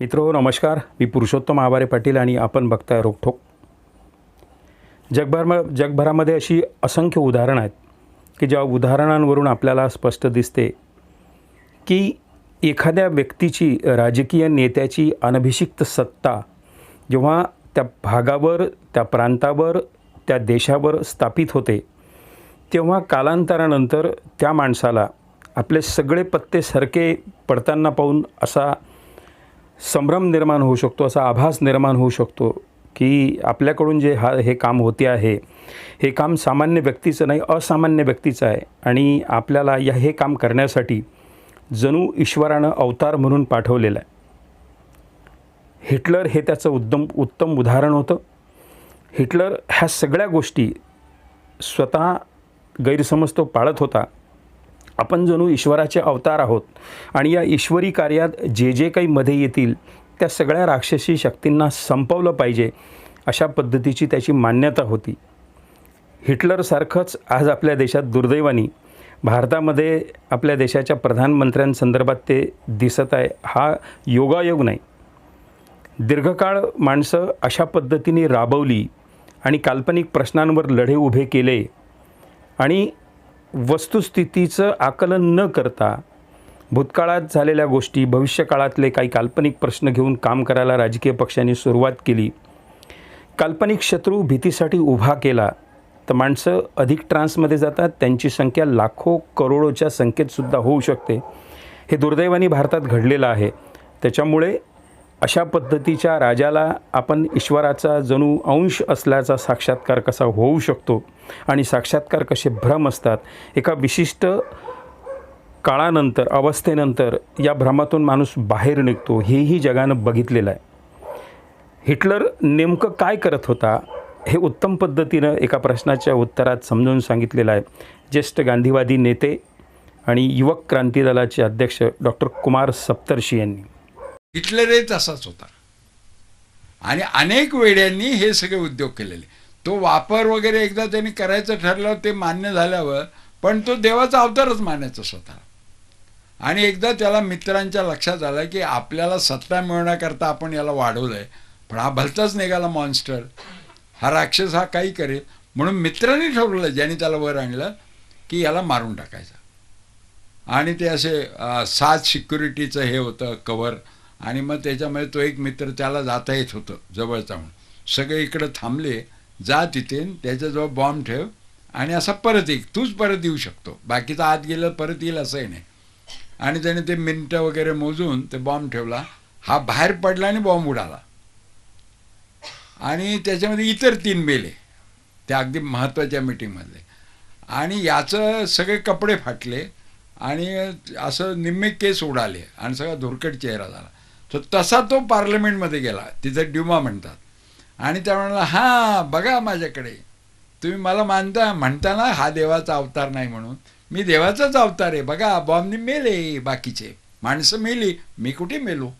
मित्र नमस्कार। मी पुरुषोत्तम आवारे पाटील आणि आपण बघताय रोखोक जगभर जगभरामध्ये अशी असंख्य उदाहरणं आहेत की ज्या उदाहरणांवरून आपल्याला स्पष्ट दिसते की एखाद्या व्यक्तीची राजकीय नेत्याची अनभिषिक्त सत्ता जेव्हा त्या भागावर त्या प्रांतावर त्या देशावर स्थापित होते तेव्हा कालांतरानंतर त्या माणसाला आपले सगळे पत्ते सरके पडताना पाहून असा संभ्रम निर्माण होऊ शकतो असा आभास निर्माण होऊ शकतो की आपल्याकडून जे हा हे काम होते आहे हे काम सामान्य व्यक्तीचं नाही असामान्य व्यक्तीचं आहे. आणि आपल्याला या हे काम करण्यासाठी जणू ईश्वरानं अवतार म्हणून पाठवलेलं आहे. हिटलर हे त्याचं उद्दम उत्तम उदाहरण होतं. हिटलर ह्या सगळ्या गोष्टी स्वतः गैरसमज तो पाळत होता. आपण जणू ईश्वराचे अवतार आहोत. आणि या ईश्वरी कार्यात जे जे काही मध्ये येतील त्या सगळ्या राक्षसी शक्तींना संपवलं पाहिजे अशा पद्धतीची त्याची मान्यता होती. हिटलरसारखंच आज आपल्या देशात दुर्दैवानी भारतामध्ये आपल्या देशाच्या प्रधानमंत्र्यांसंदर्भात ते दिसत आहे हा योगायोग नाही. दीर्घकाळ माणसं अशा पद्धतीने राबवली आणि काल्पनिक प्रश्नांवर लढे उभे केले आणि वस्तुस्थितीचं आकलन न करता भूतकाळात झालेल्या गोष्टी भविष्यकाळातले काही काल्पनिक प्रश्न घेऊन काम करायला राजकीय पक्षांनी सुरुवात केली. काल्पनिक शत्रू भीतीसाठी उभा केला तर माणसं अधिक ट्रान्समध्ये जातात त्यांची संख्या लाखो करोडोच्या संख्येतसुद्धा होऊ शकते. हे दुर्दैवाने भारतात घडलेलं आहे. त्याच्यामुळे अशा पद्धतीच्या राजाला आपण ईश्वराचा जणू अंश असल्याचा साक्षात्कार कसा होऊ शकतो? आणि साक्षात्कार कसे भ्रम असतात? एका विशिष्ट काळानंतर अवस्थेनंतर या भ्रमातून माणूस बाहेर निघतो हेही जगानं बघितलेलं आहे. हिटलर नेमकं काय करत होता? हे उत्तम पद्धतीनं एका प्रश्नाच्या उत्तरात समजावून सांगितलेलं आहे. ज्येष्ठ गांधीवादी नेते आणि युवक क्रांती दलाचे अध्यक्ष डॉक्टर कुमार सप्तर्षी यांनी. हिटलरही तसाच होता. आणि अनेक वेड्यांनी हे सगळे उद्योग केलेले. तो वापर वगैरे एकदा त्यांनी करायचं ठरलं ते मान्य झाल्यावर पण तो देवाचा अवतारच मानायचा स्वतः. आणि एकदा त्याला मित्रांच्या लक्षात आलं की आपल्याला सत्ता मिळवण्याकरता आपण याला वाढवलंय पण हा भलताच निघाला मॉन्स्टर हा राक्षस हा काही करेल म्हणून मित्रांनी ठरवलं ज्यांनी त्याला वर आणलं की याला मारून टाकायचं. आणि ते असे सात सिक्युरिटीचं हे होतं कवर आणि मग त्याच्यामध्ये तो एक मित्र त्याला जाता येत होतं जवळचा म्हणून. सगळे इकडं थांबले जा तिथे त्याच्याजवळ बॉम्ब ठेव आणि असा परत येईल तूच परत येऊ शकतो. बाकीचा आत गेलं परत येईल असंही नाही. आणि त्याने ते मिनटं वगैरे मोजून ते बॉम्ब ठेवला. हा बाहेर पडला आणि बॉम्ब उडाला. आणि त्याच्यामध्ये इतर तीन मेले. त्या अगदी महत्त्वाच्या मिटिंगमधले आणि याचं सगळे कपडे फाटले आणि असं निम्मे केस उडाले आणि सगळा धुरकट चेहरा झाला. तर तसा तो पार्लमेंटमध्ये गेला. तिथं ड्युमा म्हणतात. आणि त्या म्हणाला हां बघा माझ्याकडे. तुम्ही मला मानता म्हणता ना हा देवाचा अवतार नाही म्हणून. मी देवाचाच अवतार आहे. बघा बॉम्बनी मेले बाकीचे. माणसं मेली मी कुठे मेलो?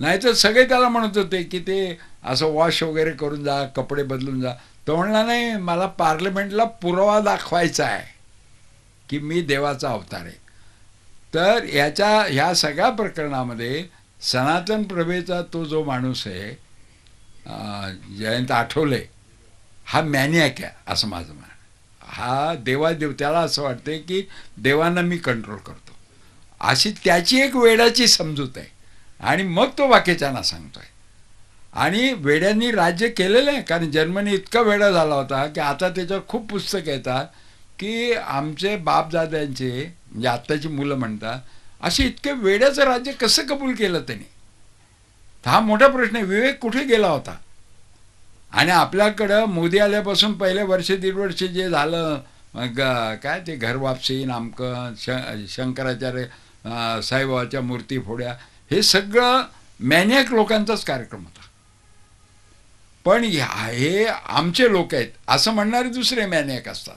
नाहीतर सगळे त्याला म्हणत होते की ते असं वॉश वगैरे करून जा कपडे बदलून जा. तो म्हणला नाही मला पार्लमेंटला पुरावा दाखवायचा आहे की मी देवाचा अवतार आहे. तर याच्या ह्या सगळ्या प्रकरणामध्ये सनातन प्रभेचा तो जो माणूस आहे जयंत आठवले हा मॅनिॲक आहे असं माझं म्हणणं हा देवादेव त्याला असं वाटते की देवांना मी कंट्रोल करतो. अशी त्याची एक वेडाची समजूत आहे. आणि मग तो बाकीच्यांना सांगतोय. आणि वेड्यांनी राज्य केलेलं आहे कारण जर्मनी इतका वेडा झाला होता की आता त्याच्यावर खूप पुस्तकं येतात की आमचे बापदाद्यांचे म्हणजे आत्ताची मुलं म्हणतात असे इतके वेड्याचं राज्य कसं कबूल केलं त्याने? तर हा मोठा प्रश्न आहे. विवेक कुठे गेला होता? आणि आपल्याकडं मोदी आल्यापासून पहिले वर्ष दीड वर्ष जे झालं ग काय ते घर वापसी नामकं श शंकराचार्य साईबाबाच्या मूर्ती फोड्या हे सगळं मॅनियक लोकांचाच कार्यक्रम होता. पण हे आमचे लोक आहेत. असं म्हणणारे दुसरे मॅनियक असतात.